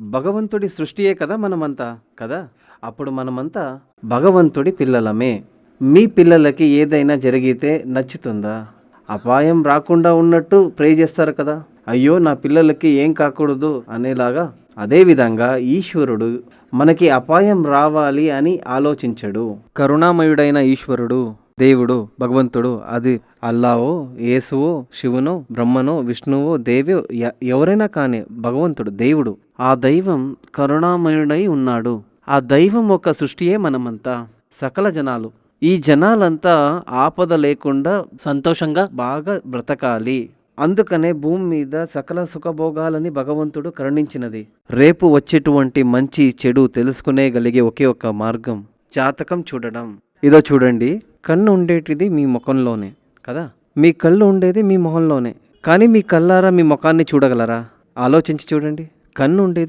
భగవంతుడి సృష్టియే కదా మనమంతా కదా? అప్పుడు మనమంతా భగవంతుడి పిల్లలమే. మీ పిల్లలకి ఏదైనా జరిగితే నచ్చుతుందా? అపాయం రాకుండా ఉన్నట్టు ప్రే చేస్తారు కదా? అయ్యో నా పిల్లలకి ఏం కాకూడదు అనేలాగా అదేవిధంగా ఈశ్వరుడు మనకి అపాయం రావాలి అని ఆలోచించడు. కరుణామయుడైన ఈశ్వరుడు దేవుడు భగవంతుడు అది అల్లావో యేసువో శివునో బ్రహ్మనో విష్ణువో దేవి ఎవరైనా కానీ భగవంతుడు దేవుడు ఆ దైవం కరుణామయుడై ఉన్నాడు. ఆ దైవం ఒక సృష్టియే మనమంతా సకల జనాలు. ఈ జనాలంతా ఆపద లేకుండా సంతోషంగా బాగా బ్రతకాలి. అందుకనే భూమి మీద సకల సుఖభోగాలని భగవంతుడు కరుణించినది. రేపు వచ్చేటువంటి మంచి చెడు తెలుసుకునేగలిగే ఒకే ఒక మార్గం జాతకం చూడడం. ఇదో చూడండి కన్ను ఉండేటిది మీ ముఖంలోనే కదా? మీ కళ్ళు ఉండేది మీ మొహంలోనే. కానీ మీ కళ్ళారా మీ ముఖాన్ని చూడగలరా? ఆలోచించి చూడండి. కన్ను ఉండేది